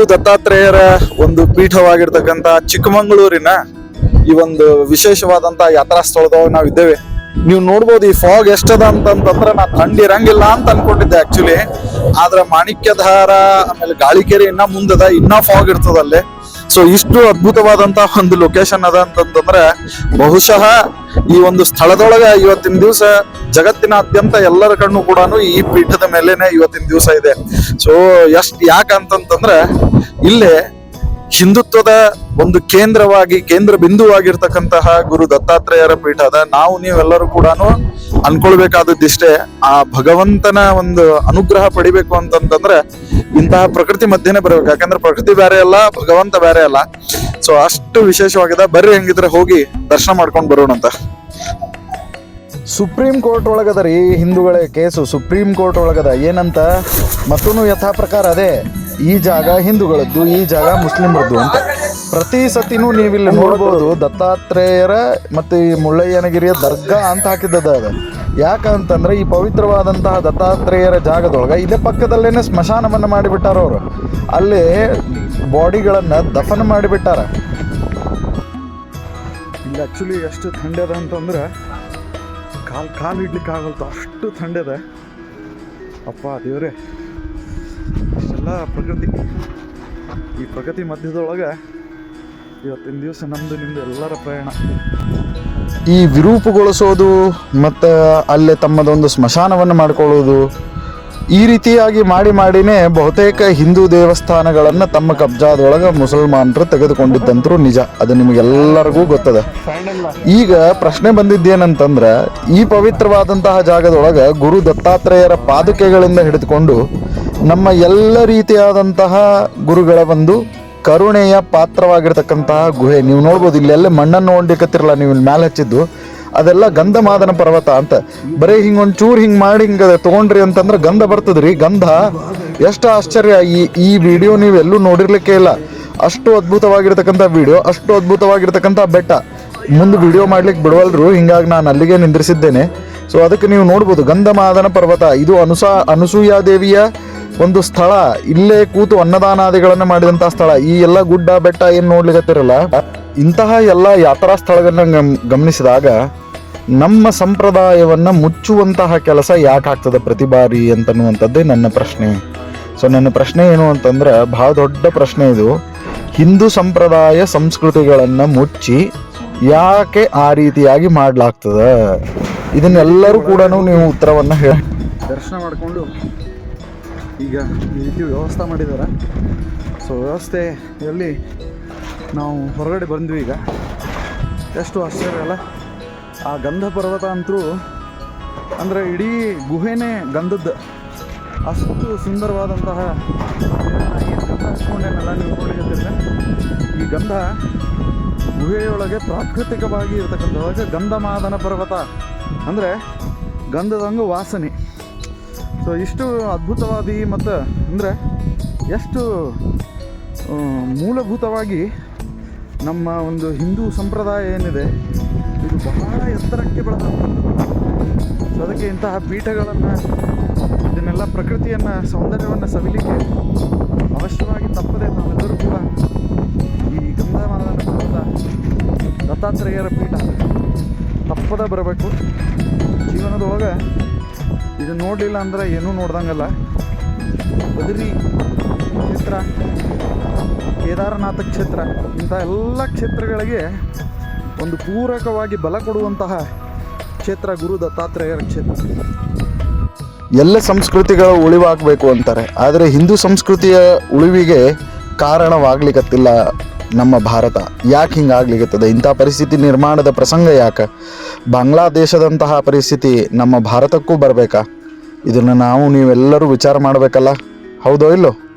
ಗುರು ದತ್ತಾತ್ರೇಯರ ಒಂದು ಪೀಠವಾಗಿರ್ತಕ್ಕಂಥ ಚಿಕ್ಕಮಗಳೂರಿನ ಈ ಒಂದು ವಿಶೇಷವಾದಂತ ಯಾತ್ರಾ ಸ್ಥಳದೊಳಗೆ ನಾವು ಇದ್ದೇವೆ. ನೀವು ನೋಡ್ಬೋದು ಈ ಫಾಗ್ ಎಷ್ಟದ ಅಂತಂತಂದ್ರೆ ನಾ ಇರಂಗಿಲ್ಲ ಅಂತ ಅನ್ಕೊಂಡಿದ್ದೆ ಆಕ್ಚುಲಿ ಆದ್ರೆ ಮಾಣಿಕ್ಯಧಾರ, ಆಮೇಲೆ ಗಾಳಿಕೆರೆ ಇನ್ನ ಮುಂದದ, ಇನ್ನ ಫಾಗ್ ಇರ್ತದಲ್ಲಿ. ಸೊ ಇಷ್ಟು ಅದ್ಭುತವಾದಂತ ಒಂದು ಲೊಕೇಶನ್ ಅದ ಅಂತಂತಂದ್ರೆ ಬಹುಶಃ ಈ ಒಂದು ಸ್ಥಳದೊಳಗ ಇವತ್ತಿನ ದಿವಸ ಜಗತ್ತಿನಾದ್ಯಂತ ಎಲ್ಲರ ಕಣ್ಣು ಕೂಡ ಈ ಪೀಠದ ಮೇಲೇನೆ ಇವತ್ತಿನ ದಿವಸ ಇದೆ. ಸೊ ಎಷ್ಟ್ ಯಾಕಂತಂತಂದ್ರೆ, ಇಲ್ಲೇ ಹಿಂದುತ್ವದ ಒಂದು ಕೇಂದ್ರವಾಗಿ, ಕೇಂದ್ರ ಬಿಂದುವಾಗಿರ್ತಕ್ಕಂತಹ ಗುರು ದತ್ತಾತ್ರೇಯರ ಪೀಠ ಅದ ನಾವು ನೀವೆಲ್ಲರೂ ಕೂಡ ಅನ್ಕೊಳ್ಬೇಕಾದದ್ದಿಷ್ಟೇ, ಆ ಭಗವಂತನ ಒಂದು ಅನುಗ್ರಹ ಪಡಿಬೇಕು ಅಂತಂತಂದ್ರೆ ಇಂತಹ ಪ್ರಕೃತಿ ಮಧ್ಯೆನೆ ಬರ್ಬೇಕು. ಯಾಕಂದ್ರೆ ಪ್ರಕೃತಿ ಬೇರೆ ಅಲ್ಲ, ಭಗವಂತ ಬೇರೆ ಅಲ್ಲ. ಸೊ ಅಷ್ಟು ವಿಶೇಷವಾಗಿದೆ. ಬರ್ರಿ ಹೆಂಗಿದ್ರೆ ಹೋಗಿ ದರ್ಶನ ಮಾಡ್ಕೊಂಡು ಬರೋಣಂತ ಸುಪ್ರೀಂ ಕೋರ್ಟ್ ಒಳಗದ ರೀ ಹಿಂದೂಗಳ ಕೇಸು. ಸುಪ್ರೀಂ ಕೋರ್ಟ್ ಒಳಗದ ಏನಂತ ಮತ್ತೂ ಯಥಾ ಪ್ರಕಾರ ಅದೇ. ಈ ಜಾಗ ಹಿಂದೂಗಳದ್ದು, ಈ ಜಾಗ ಮುಸ್ಲಿಮರದ್ದು ಅಂತ. ಪ್ರತಿ ಸತಿನೂ ನೀವಿಲ್ಲಿ ನೋಡ್ಬೋದು ದತ್ತಾತ್ರೇಯರ ಮತ್ತು ಈ ಮುಳ್ಳಯ್ಯನಗಿರಿಯ ದರ್ಗಾ ಅಂತ ಹಾಕಿದ್ದದ ಅದು. ಯಾಕಂತಂದ್ರೆ ಈ ಪವಿತ್ರವಾದಂತಹ ದತ್ತಾತ್ರೇಯರ ಜಾಗದೊಳಗೆ ಇದೇ ಪಕ್ಕದಲ್ಲೇನೆ ಸ್ಮಶಾನವನ್ನು ಮಾಡಿಬಿಟ್ಟಾರ ಅವರು. ಅಲ್ಲಿ ಬಾಡಿಗಳನ್ನು ದಫನ ಮಾಡಿಬಿಟ್ಟಾರ. ಇಲ್ಲಿ ಆ್ಯಕ್ಚುಲಿ ಎಷ್ಟು ಥಂಡಿ ಅಂತಂದ್ರೆ ಕಾಲು ಕಾಲು ಇಡ್ಲಿಕ್ಕೆ ಆಗಲ್ತು ಅಷ್ಟು ಥಂಡಿ ಅದ. ಅಪ್ಪ ದೇವ್ರೆ ಇಷ್ಟೆಲ್ಲ ಪ್ರಕೃತಿ ಈ ಪ್ರಕೃತಿ ಮಧ್ಯದೊಳಗೆ ಇವತ್ತಿನ ದಿವಸ ನಮ್ಮದು ನಿಮ್ಮದು ಎಲ್ಲರ ಪ್ರಯಾಣ. ಈ ವಿರೂಪಗೊಳಿಸೋದು ಮತ್ತು ಅಲ್ಲೇ ತಮ್ಮದೊಂದು ಸ್ಮಶಾನವನ್ನು ಮಾಡಿಕೊಳ್ಳೋದು, ಈ ರೀತಿಯಾಗಿ ಮಾಡಿ ಮಾಡಿನೇ ಬಹುತೇಕ ಹಿಂದೂ ದೇವಸ್ಥಾನಗಳನ್ನು ತಮ್ಮ ಕಬ್ಜಾದೊಳಗೆ ಮುಸಲ್ಮಾನರು ತೆಗೆದುಕೊಂಡಿದ್ದಂತರೂ ನಿಜ. ಅದು ನಿಮಗೆಲ್ಲರಿಗೂ ಗೊತ್ತದ. ಈಗ ಪ್ರಶ್ನೆ ಬಂದಿದ್ದೇನಂತಂದ್ರೆ, ಈ ಪವಿತ್ರವಾದಂತಹ ಜಾಗದೊಳಗೆ ಗುರು ದತ್ತಾತ್ರೇಯರ ಪಾದುಕೆಗಳಿಂದ ಹಿಡಿದುಕೊಂಡು ನಮ್ಮ ಎಲ್ಲ ರೀತಿಯಾದಂತಹ ಗುರುಗಳ ಒಂದು ಕರುಣೆಯ ಪಾತ್ರವಾಗಿರ್ತಕ್ಕಂತಹ ಗುಹೆ. ನೀವು ನೋಡ್ಬೋದು ಇಲ್ಲೆಲ್ಲ ಮಣ್ಣನ್ನು ಹೊಂಡಿಕತ್ತಿರಲ್ಲ ನೀವು ಇಲ್ಲಿ ಮ್ಯಾಲೆ ಹಚ್ಚಿದ್ದು. ಅದೆಲ್ಲ ಗಂಧಮಾದನ ಪರ್ವತ ಅಂತ. ಬರೀ ಹಿಂಗೆ ಒಂಚೂರು ಹಿಂಗೆ ಮಾಡಿ ಹಿಂಗೆ ತೊಗೊಂಡ್ರಿ ಅಂತಂದ್ರೆ ಗಂಧ ಬರ್ತದ್ರಿ. ಗಂಧ, ಎಷ್ಟು ಆಶ್ಚರ್ಯ. ಈ ಈ ವಿಡಿಯೋ ನೀವು ಎಲ್ಲೂ ನೋಡಿರ್ಲಿಕ್ಕೆ ಇಲ್ಲ. ಅಷ್ಟು ಅದ್ಭುತವಾಗಿರ್ತಕ್ಕಂಥ ವಿಡಿಯೋ, ಅಷ್ಟು ಅದ್ಭುತವಾಗಿರ್ತಕ್ಕಂಥ ಬೆಟ್ಟ. ಮುಂದೆ ವಿಡಿಯೋ ಮಾಡ್ಲಿಕ್ಕೆ ಬಿಡವಲ್ರು, ಹಿಂಗಾಗಿ ನಾನು ಅಲ್ಲಿಗೆ ನಿಂದ್ರಿಸಿದ್ದೇನೆ. ಸೊ ಅದಕ್ಕೆ ನೀವು ನೋಡ್ಬೋದು, ಗಂಧಮಾದನ ಪರ್ವತ. ಇದು ಅನುಸಾ, ಅನುಸೂಯ ದೇವಿಯ ಒಂದು ಸ್ಥಳ, ಇಲ್ಲೇ ಕೂತು ಅನ್ನದಾನಾದಿಗಳನ್ನು ಮಾಡಿದಂತಹ ಸ್ಥಳ. ಈ ಎಲ್ಲ ಗುಡ್ಡ, ಬೆಟ್ಟ ಏನು ನೋಡ್ಲಿಕತ್ತಿರಲ್ಲ, ಇಂತಹ ಎಲ್ಲ ಯಾತ್ರಾ ಸ್ಥಳಗಳನ್ನ ಗಮ್- ಗಮನಿಸಿದಾಗ ನಮ್ಮ ಸಂಪ್ರದಾಯವನ್ನ ಮುಚ್ಚುವಂತಹ ಕೆಲಸ ಯಾಕೆ ಆಗ್ತದೆ ಪ್ರತಿ ಬಾರಿ ಅಂತನ್ನುವಂಥದ್ದೇ ನನ್ನ ಪ್ರಶ್ನೆ. ಸೊ ನನ್ನ ಪ್ರಶ್ನೆ ಏನು ಅಂತಂದ್ರೆ, ಬಹಳ ದೊಡ್ಡ ಪ್ರಶ್ನೆ ಇದು. ಹಿಂದೂ ಸಂಪ್ರದಾಯ ಸಂಸ್ಕೃತಿಗಳನ್ನ ಮುಚ್ಚಿ ಯಾಕೆ ಆ ರೀತಿಯಾಗಿ ಮಾಡ್ಲಾಗ್ತದ? ಇದನ್ನೆಲ್ಲರೂ ಕೂಡ ನೀವು ಉತ್ತರವನ್ನು ಹೇಳ. ದರ್ಶನ ಮಾಡಿಕೊಂಡು ಈಗ ಈ ರೀತಿ ವ್ಯವಸ್ಥೆ ಮಾಡಿದ್ದಾರೆ. ಸೊ ವ್ಯವಸ್ಥೆಯಲ್ಲಿ ನಾವು ಹೊರಗಡೆ ಬಂದ್ವಿ ಈಗ. ಎಷ್ಟು ಆಶ್ಚರ್ಯ ಅಲ್ಲ? ಆ ಗಂಧ ಪರ್ವತ ಅಂತೂ ಅಂದರೆ ಇಡೀ ಗುಹೆನೇ ಗಂಧದ್ದು. ಅಷ್ಟು ಸುಂದರವಾದಂತಹ ಹಚ್ಕೊಂಡೇನಲ್ಲ ನೀವು ನೋಡಿದ್ರೆ ಈ ಗಂಧ ಗುಹೆಯೊಳಗೆ ಪ್ರಾಕೃತಿಕವಾಗಿ ಇರತಕ್ಕಂಥವಾಗ ಗಂಧಮಾದನ ಪರ್ವತ ಅಂದರೆ ಗಂಧದಂಗು ವಾಸನೆ. ಸೊ ಇಷ್ಟು ಅದ್ಭುತವಾದಿ ಮತ್ತು ಅಂದರೆ ಎಷ್ಟು ಮೂಲಭೂತವಾಗಿ ನಮ್ಮ ಒಂದು ಹಿಂದೂ ಸಂಪ್ರದಾಯ ಏನಿದೆ, ಇದು ಬಹಳ ಎತ್ತರಕ್ಕೆ ಬೆಳೆದಂಥದ್ದು ಸೊ ಅದಕ್ಕೆ ಇಂತಹ ಪೀಠಗಳನ್ನು, ಇದನ್ನೆಲ್ಲ ಪ್ರಕೃತಿಯನ್ನು ಸೌಂದರ್ಯವನ್ನು ಸವಿಲಿಕ್ಕೆ ಅವಶ್ಯವಾಗಿ ತಪ್ಪದೆ ನಾವೆಲ್ಲರೂ ಕೂಡ ಈ ಪರ್ವತ ದತ್ತಾತ್ರೇಯರ ಪೀಠ ತಪ್ಪದೆ ಬರಬೇಕು. ಜೀವನದೊಳಗೆ ಇದು ನೋಡಲಿಲ್ಲ ಅಂದ್ರೆ ಏನೂ ನೋಡ್ದಂಗಲ್ಲ. ಬದರಿ ಕ್ಷೇತ್ರ ಕೇದಾರನಾಥ ಕ್ಷೇತ್ರ, ಇಂಥ ಎಲ್ಲ ಕ್ಷೇತ್ರಗಳಿಗೆ ಒಂದು ಪೂರಕವಾಗಿ ಬಲ ಕೊಡುವಂತಹ ಕ್ಷೇತ್ರ ಗುರು ದತ್ತಾತ್ರೇಯರ ಕ್ಷೇತ್ರ. ಎಲ್ಲ ಸಂಸ್ಕೃತಿಗಳ ಉಳಿವಾಗಬೇಕು ಅಂತಾರೆ. ಆದರೆ ಹಿಂದೂ ಸಂಸ್ಕೃತಿಯ ಉಳಿವಿಗೆ ಕಾರಣವಾಗ್ಲಿಕ್ಕತ್ತಿಲ್ಲ ನಮ್ಮ ಭಾರತ. ಯಾಕೆ ಹಿಂಗಾಗ್ಲಿಕ್ಕತ್ತದೆ ಇಂಥ ಪರಿಸ್ಥಿತಿ ನಿರ್ಮಾಣದ ಪ್ರಸಂಗ ಯಾಕೆ? ಬಾಂಗ್ಲಾದೇಶದಂತಹ ಪರಿಸ್ಥಿತಿ ನಮ್ಮ ಭಾರತಕ್ಕೂ ಬರಬೇಕಾ? ಇದನ್ನು ನಾವು ನೀವೆಲ್ಲರೂ ವಿಚಾರ ಮಾಡಬೇಕಲ್ಲ? ಹೌದೋ ಇಲ್ಲೋ?